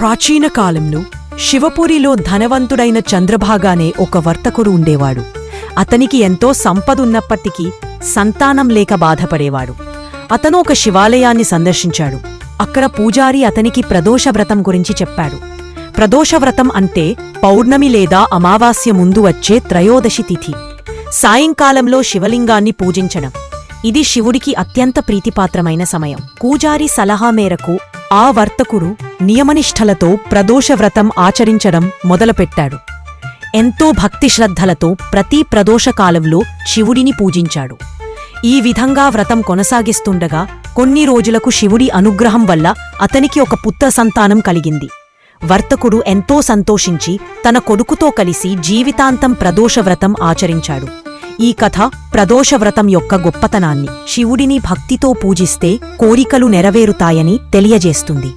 ప్రాచీన కాలంలో శివపురిలో ధనవంతుడైన చంద్రభాగానే ఒక వర్తకుడు ఉండేవాడు. అతనికి ఎంతో సంపదున్నప్పటికీ సంతానం లేక బాధపడేవాడు. అతను ఒక శివాలయాన్ని సందర్శించాడు. అక్కడ పూజారి అతనికి ప్రదోష వ్రతం గురించి చెప్పాడు. ప్రదోష వ్రతం అంటే పౌర్ణమి లేదా అమావాస్య ముందు వచ్చే త్రయోదశి తిథి. సాయంకాలంలో శివలింగాన్ని పూజించడం. ఇది శివుడికి అత్యంత ప్రీతిపాత్రమైన సమయం. పూజారి సలహా మేరకు ఆ వర్తకుడు నియమనిష్టలతో ప్రదోష వ్రతం ఆచరించడం మొదలుపెట్టాడు. ఎంతో భక్తి శ్రద్ధలతో ప్రతి ప్రదోషకాలంలో శివుడిని పూజించాడు. ఈ విధంగా వ్రతం కొనసాగిస్తుండగా కొన్ని రోజులకు శివుడి అనుగ్రహం వల్ల అతనికి ఒక పుత్ర సంతానం కలిగింది. వర్తకుడు ఎంతో సంతోషించి తన కొడుకుతో కలిసి జీవితాంతం ప్రదోష వ్రతం ఆచరించాడు. ఈ కథ ప్రదోషవ్రతం యొక్క గొప్పతనాన్ని శివుడిని భక్తితో పూజిస్తే కోరికలు నెరవేరుతాయని తెలియజేస్తుంది.